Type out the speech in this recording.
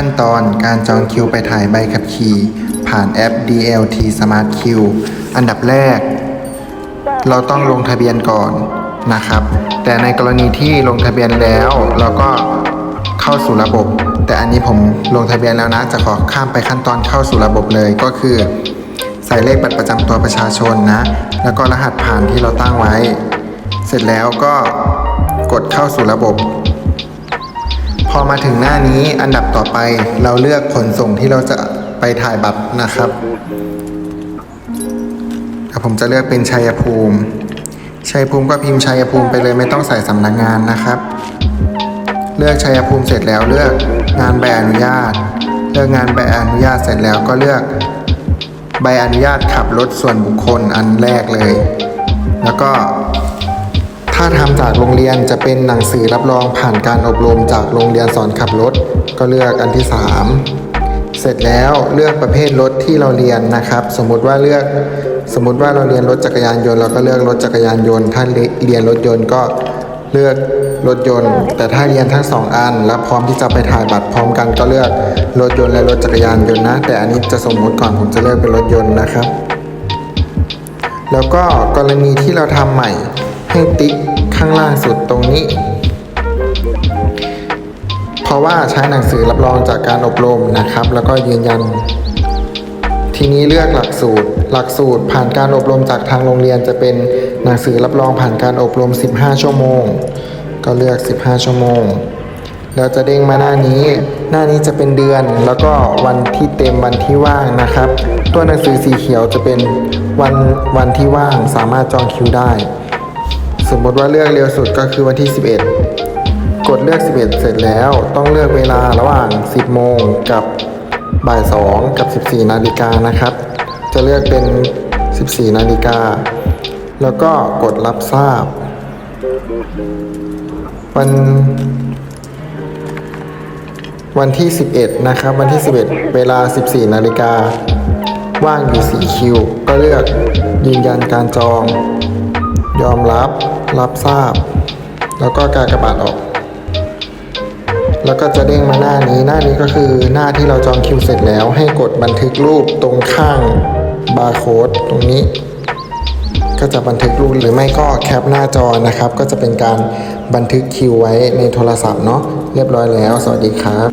ขั้นตอนการจองคิวไปถ่ายใบขับขี่ ผ่านแอป DLT Smart Q อันดับแรก เราต้องลงทะเบียนก่อนนะครับ แต่ในกรณีที่ลงทะเบียนแล้ว เราก็เข้าสู่ระบบ แต่อันนี้ผมลงทะเบียนแล้วนะ จะขอข้ามไปขั้นตอนเข้าสู่ระบบเลยก็คือ ใส่เลขบัตรประจำตัวประชาชนนะ แล้วก็รหัสผ่านที่เราตั้งไว้ เสร็จแล้วก็กดเข้าสู่ระบบ พอมาถึงหน้านี้อันดับต่อไปเราเลือกขนส่งที่เราจะไปถ่ายบัตรนะครับแต่ผมจะเลือกเป็นชัยภูมิ ชัยภูมิก็พิมพ์ชัยภูมิไปเลยไม่ต้องใส่สำนักงานนะครับ เลือกชัยภูมิเสร็จแล้วเลือกงานใบอนุญาต เลือกงานใบอนุญาตเสร็จแล้วก็เลือกใบอนุญาตขับรถส่วนบุคคลอันแรกเลย แล้วก็ ถ้าทำจากโรงเรียนจะเป็นหนังสือรับรองผ่านการอบรมจากโรงเรียนสอนขับรถ ก็เลือกอันที่ 3 เสร็จแล้วเลือกประเภทรถที่เราเรียนนะครับ สมมุติว่าเลือกสมมุติว่าเราเรียนรถจักรยานยนต์เราก็เลือกรถจักรยานยนต์ถ้าเรียนรถยนต์ก็เลือกรถยนต์ แต่ถ้าเรียนทั้งสองอัน แล้วพร้อมที่จะไปถ่ายบัตรพร้อมกันก็เลือกรถยนต์และรถจักรยานยนต์นะ แต่อันนี้จะสมมุติก่อนผมจะเลือกเป็นรถยนต์นะครับ แล้วก็กรณีที่เราทำใหม่ให้ติ๊ก ข้างล่างสุดตรงนี้ เพราะว่าใช้หนังสือรับรองจากการอบรมนะครับ แล้วก็ยืนยัน ทีนี้เลือกหลักสูตร หลักสูตรผ่านการอบรมจากทางโรงเรียนจะเป็นหนังสือรับรองผ่านการอบรม 15 ชั่วโมง ก็เลือก 15 ชั่วโมงแล้วจะเด้งมาหน้านี้ หน้านี้จะเป็นเดือน แล้วก็วันที่เต็มวันที่ว่างนะครับ ตัวหนังสือสีเขียวจะเป็นวันวันที่ว่างสามารถจองคิวได้ สมมติว่าเลือกเร็วสุดก็คือวันที่ 11 กดเลือก 11 เสร็จแล้วต้องเลือกเวลาระหว่าง 10 โมงกับบ่าย 2 กับ 14 นาฬิกานะครับ จะเลือกเป็น 14 นาฬิกา แล้วก็กดรับทราบ วันวันที่ 11 นะครับ วันที่ 11 เวลา 14 นาฬิกา ว่างอยู่4คิว ก็เลือกยืนยันการจอง ยอมรับ รับทราบ แล้วก็การกระบาดออก แล้วก็จะเด้งมาหน้านี้ หน้านี้ก็คือหน้าที่เราจองคิวเสร็จแล้ว ให้กดบันทึกรูปตรงข้างบาร์โค้ดตรงนี้ ก็จะบันทึกรูปหรือไม่ก็แคปหน้าจอนะครับ ก็จะเป็นการบันทึกคิวไว้ในโทรศัพท์เนาะเรียบร้อยแล้ว สวัสดีครับ